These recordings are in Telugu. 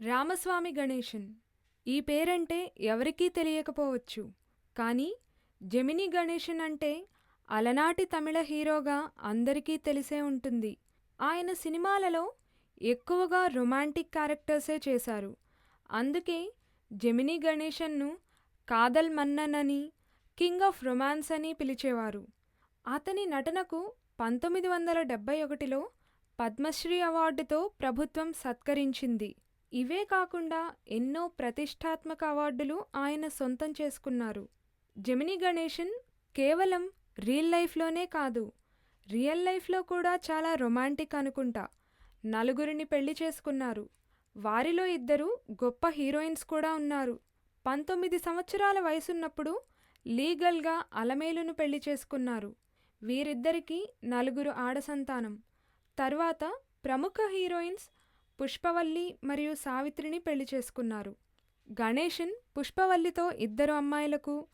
రామస్వామి గణేశన్. ఈ పేరంటే ఎవరికీ తెలియకపోవచ్చు. కానీ జెమిని గణేశన్ అంటే అలనాటి తమిళ హీరోగా అందరికీ తెలిసే ఉంటుంది. ఆయన సినిమాలలో ఎక్కువగా రొమాంటిక్ క్యారెక్టర్సే చేశారు. అందుకే జెమిని గణేశన్ను కాదల్ మన్నన్ అని కింగ్ ఆఫ్ రొమాన్స్ అని పిలిచేవారు. అతని నటనకు పంతొమ్మిది వందల డెబ్బై ఒకటిలో పద్మశ్రీ అవార్డుతో ప్రభుత్వం సత్కరించింది. ఇవే కాకుండా ఎన్నో ప్రతిష్టాత్మక అవార్డులు ఆయన సొంతం చేసుకున్నారు. జెమిని గణేషన్ కేవలం రియల్ లైఫ్లోనే కాదు రియల్ లైఫ్లో కూడా చాలా రొమాంటిక్ అనుకుంటా. నలుగురిని పెళ్ళి చేసుకున్నారు. వారిలో ఇద్దరు గొప్ప హీరోయిన్స్ కూడా ఉన్నారు. పంతొమ్మిది సంవత్సరాల వయసున్నప్పుడు లీగల్గా అలమేలును పెళ్ళి చేసుకున్నారు. వీరిద్దరికీ నలుగురు ఆడసంతానం. తర్వాత ప్రముఖ హీరోయిన్స్ పుష్పవల్లి మరియు సావిత్రిని పెళ్ళి చేసుకున్నారు. గణేశన్ పుష్పవల్లితో ఇద్దరు అమ్మాయిలకు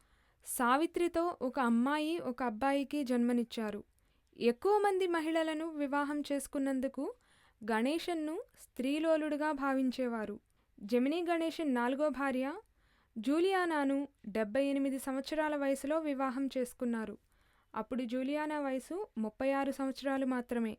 సావిత్రితో ఒక అమ్మాయి ఒక అబ్బాయికి జన్మనిచ్చారు. ఎక్కువ మంది మహిళలను వివాహం చేసుకున్నందుకు గణేషన్ను స్త్రీలోలుడుగా భావించేవారు. జమినీ గణేషన్ నాలుగో భార్య జూలియానాను డెబ్బై ఎనిమిది సంవత్సరాల వయసులో వివాహం చేసుకున్నారు. అప్పుడు జూలియానా వయసు ముప్పై ఆరు సంవత్సరాలు మాత్రమే.